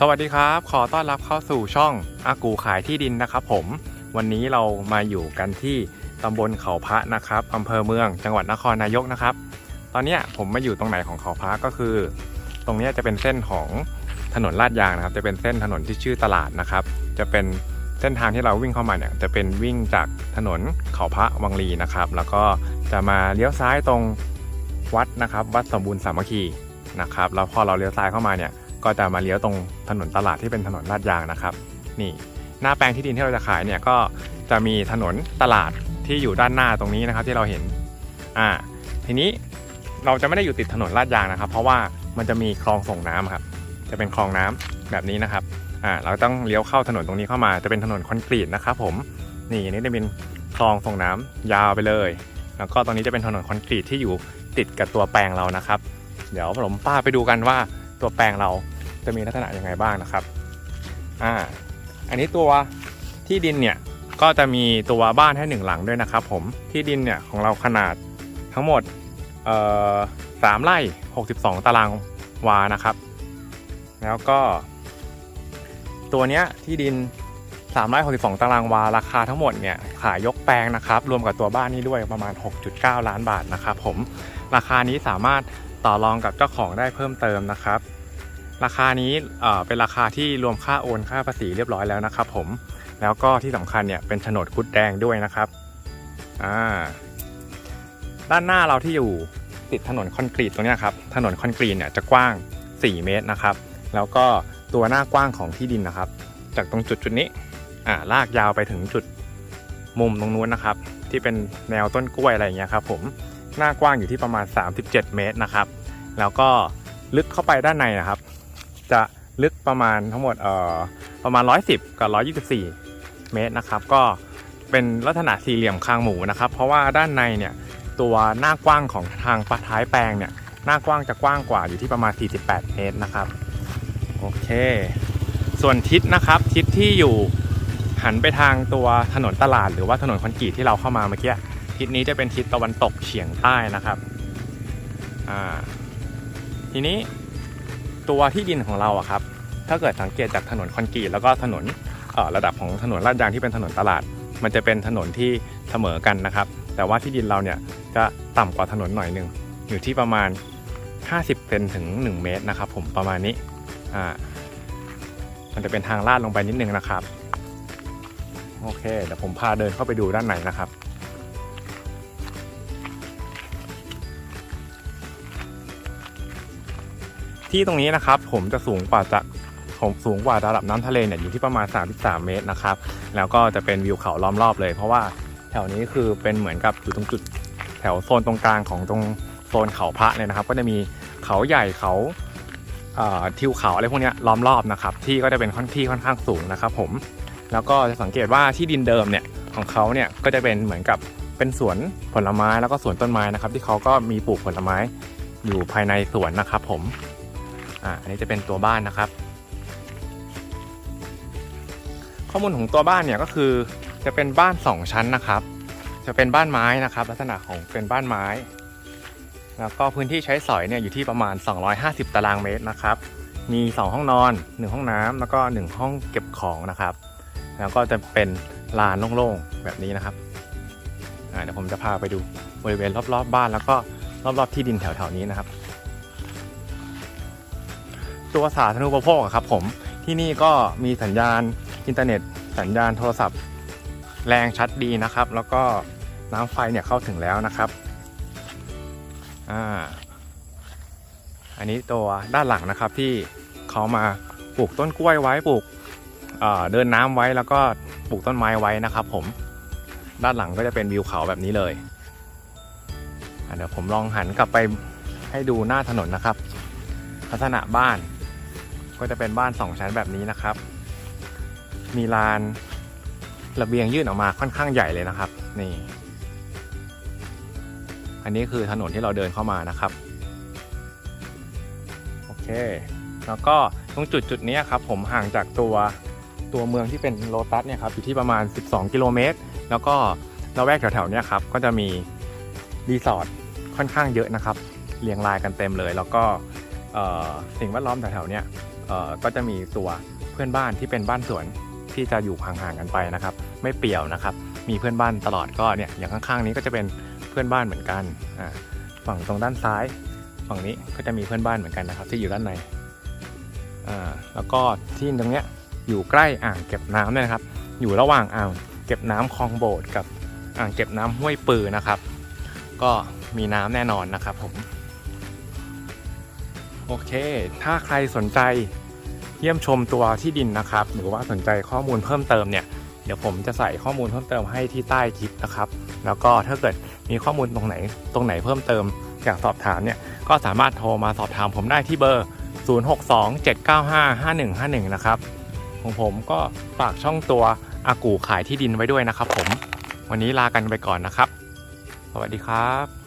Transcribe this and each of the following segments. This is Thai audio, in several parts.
สวัสดีครับ ขอต้อนรับเข้าสู่ช่องอากูขายที่ดินนะครับผม วันนี้เรามาอยู่กันที่ตำบลเขาพระนะครับอำเภอเมืองจังหวัดนครนายกนะครับ ตอนนี้ผมมาอยู่ตรงไหนของเขาพระก็คือ ตรงนี้จะเป็นเส้นของถนนลาดยางนะครับ จะเป็นเส้นถนนที่ชื่อตลาดนะครับ จะเป็นเส้นทางที่เราวิ่งเข้ามาเนี่ยจะเป็นวิ่งจากถนนเขาพระวังลีนะครับ แล้วก็จะมาเลี้ยวซ้ายตรงวัดนะครับ วัดสมบูรณ์สามัคคีนะครับ แล้วพอเราเลี้ยวซ้ายเข้ามาเนี่ย ก็จะมาเลี้ยวตรงถนนตลาดที่เป็นถนนลาดยางนะครับ นี่หน้าแปลงที่ดินที่เราจะขายเนี่ยก็จะมีถนนตลาดที่อยู่ด้านหน้าตรงนี้นะครับที่เราเห็นอ่าทีนี้เราจะไม่ได้อยู่ติดถนนลาดยางนะครับ เพราะว่ามันจะมีคลองส่งน้ำครับ จะเป็นคลองน้ำแบบนี้นะครับอ่าเราต้องเลี้ยวเข้าถนนตรงนี้เข้ามาจะเป็นถนนคอนกรีตนะครับผมนี่อันนี้จะเป็นคลองส่งน้ำยาวไปเลย แล้วก็ตรงนี้จะเป็นถนนคอนกรีตที่อยู่ติดกับตัวแปลงเรานะครับ เดี๋ยวผมป้าไปดูกันว่า ตัวแปลงเราจะมีลักษณะยังไงบ้างนะครับอ่าอันนี้ตัวที่ดินเนี่ยก็จะมีตัวบ้านให้หนึ่งหลังด้วยนะครับผมที่ดินเนี่ยของเราขนาดทั้งหมดเอ่อสามไร่62 ตารางวานะครับ แล้วก็ ตัวเนี้ยที่ดิน3ไร่62 ตารางวา ราคาทั้งหมดเนี่ยขายยกแปลงนะครับ รวมกับตัวบ้านนี้ด้วยประมาณ 6.9 ล้านบาทนะครับผม ราคานี้สามารถ ต่อรองกับเจ้าของได้เพิ่มเติมนะครับ ราคานี้เป็นราคาที่รวมค่าโอนค่าภาษีเรียบร้อยแล้วนะครับ ผมแล้วก็ที่สำคัญเนี่ยเป็นโฉนดคุดแดงด้วยนะครับอ่าด้านหน้าเราที่อยู่ติดถนนคอนกรีตตรงนี้ครับถนนคอนกรีตเนี่ยจะกว้าง 4 เมตรนะครับ แล้วก็ตัวหน้ากว้างของที่ดินนะครับ จากตรงจุดจุดนี้อ่าลากยาวไปถึงจุดมุมตรงนู้นนะครับ ที่เป็นแนวต้นกล้วยอะไรอย่างเงี้ยครับ ผม หน้ากว้างอยู่ที่ประมาณ 37 เมตรนะครับ แล้วก็ลึกเข้าไปด้านในนะครับ จะลึกประมาณทั้งหมดเอ่อประมาณ 110 กับ 124 เมตรนะครับ ก็เป็นลักษณะสี่เหลี่ยมคางหมูนะครับ เพราะว่าด้านในเนี่ยตัวหน้ากว้างของทางปะท้ายแปลงเนี่ยหน้ากว้างจะกว้างกว่าอยู่ที่ประมาณ 48 เมตรนะครับโอเค ส่วนทิศนะครับทิศที่อยู่หันไปทางตัวถนนตลาดหรือว่าถนนคอนกรีตที่เราเข้ามาเมื่อกี้ ทิศนี้จะเป็นทิศตะวันตกเฉียงใต้นะครับทีนี้ตัวที่ดินของเราอะครับ ถ้าเกิดสังเกตจากถนนคอนกรีตแล้วก็ถนนระดับของถนนลาดยางที่เป็นถนนตลาด มันจะเป็นถนนที่เสมอกันนะครับ แต่ว่าที่ดินเราเนี่ยจะต่ำกว่าถนนหน่อยหนึ่งอยู่ที่ประมาณ 50เซนถึง 1 เมตรนะครับ ผมประมาณนี้อ่ามันจะเป็นทางลาดลงไปนิดนึงนะครับ โอเคเดี๋ยวผมพาเดินเข้าไปดูด้านในนะครับ ที่ตรงนี้นะครับ ผมจะสูงกว่าจากผมสูงกว่าระดับน้ำทะเลเนี่ยอยู่ที่ประมาณ 33 เมตรนะครับ แล้วก็จะเป็นวิวเขาล้อมรอบเลย เพราะว่าแถวนี้คือเป็นเหมือนกับอยู่ตรงจุดแถวโซนตรงกลางของตรงโซนเขาพระเลยนะครับ ก็จะมีเขาใหญ่เขาทิวเขาอะไรพวกนี้ล้อมรอบนะครับ ที่ก็จะเป็นค่อนที่ค่อนข้างสูงนะครับ ผม แล้วก็จะสังเกตว่าที่ดินเดิมเนี่ยของเขาเนี่ยก็จะเป็นเหมือนกับเป็นสวนผลไม้แล้วก็สวนต้นไม้นะครับ ที่เขาก็มีปลูกผลไม้อยู่ภายในสวนนะครับ ผม อ่าอันนี้จะเป็นตัวบ้านนะครับ ข้อมูลของตัวบ้านเนี่ยก็คือจะเป็นบ้าน 2 ชั้นนะครับ จะเป็นบ้านไม้นะครับ ลักษณะของเป็นบ้านไม้ แล้วก็พื้นที่ใช้สอยเนี่ยอยู่ที่ประมาณ 250 ตารางเมตรนะครับ มี 2 ห้องนอน 1 ห้องน้ำแล้วก็ 1 ห้องเก็บของนะครับ แล้วก็จะเป็นลานโล่งๆแบบนี้นะครับเดี๋ยวผมจะพาไปดูบริเวณรอบๆบบ้านแล้วก็รอบๆที่ดินแถวๆนี้นะครับ ตัวสาธารณูปโภคอะครับผมที่นี่ก็มีสัญญาณอินเทอร์เน็ต สัญญาณโทรศัพท์ แรงชัดดีนะครับ แล้วก็น้ำไฟเนี่ยเข้าถึงแล้วนะครับอ่าอันนี้ตัวด้านหลังนะครับที่เขามาปลูกต้นกล้วยไว้ปลูกเดินน้ำไว้แล้วก็ปลูกต้นไม้ไว้นะครับ ผมด้านหลังก็จะเป็นวิวเขาแบบนี้เลยเดี๋ยวผมลองหันกลับไปให้ดูหน้าถนนนะครับ ลักษณะบ้าน ก็จะเป็นบ้านสองชั้นแบบนี้นะครับ มีลานระเบียงยื่นออกมาค่อนข้างใหญ่เลยนะครับ นี่ อันนี้คือถนนที่เราเดินเข้ามานะครับ โอเค แล้วก็ตรงจุดจุดนี้ครับ ผมห่างจากตัวตัวเมืองที่เป็นโลตัสเนี่ยครับอยู่ที่ประมาณ 12 กิโลเมตร แล้วก็เราแวกแถวๆเนี้ยครับ ก็จะมีรีสอร์ทค่อนข้างเยอะนะครับ เรียงรายกันเต็มเลย แล้วก็สิ่งแวดล้อมแถวๆเนี้ย ก็จะมีตัวเพื่อนบ้านที่เป็นบ้านสวนที่จะอยู่ห่างๆกันไปนะครับ ไม่เปี่ยวนะครับ มีเพื่อนบ้านตลอดก็เนี่ยอย่างข้างๆนี้ก็จะเป็นเพื่อนบ้านเหมือนกันฝั่งตรงด้านซ้าย ฝั่งนี้ก็จะมีเพื่อนบ้านเหมือนกันนะครับ ที่อยู่ด้านในแล้วก็ที่ตรงเนี้ยอยู่ใกล้อ่างเก็บน้ำเนี่ยนะครับ อยู่ระหว่างอ่างเก็บน้ำคลองโบดกับอ่างเก็บน้ำห้วยปือนะครับ ก็มีน้ำแน่นอนนะครับผม โอเค ถ้าใครสนใจเยี่ยมชมตัวที่ดินนะครับ หรือว่าสนใจข้อมูลเพิ่มเติมเนี่ย เดี๋ยวผมจะใส่ข้อมูลเพิ่มเติมให้ที่ใต้คลิปนะครับ แล้วก็ถ้าเกิดมีข้อมูลตรงไหนตรงไหนเพิ่มเติมอยากสอบถามเนี่ย ก็สามารถโทรมาสอบถามผมได้ที่เบอร์ 0627955151 นะครับ ของผมก็ฝากช่องตัวอากูขายที่ดินไว้ด้วยนะครับผม วันนี้ลากันไปก่อนนะครับ สวัสดีครับ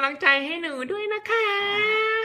กำลังใจให้หนูด้วยนะคะ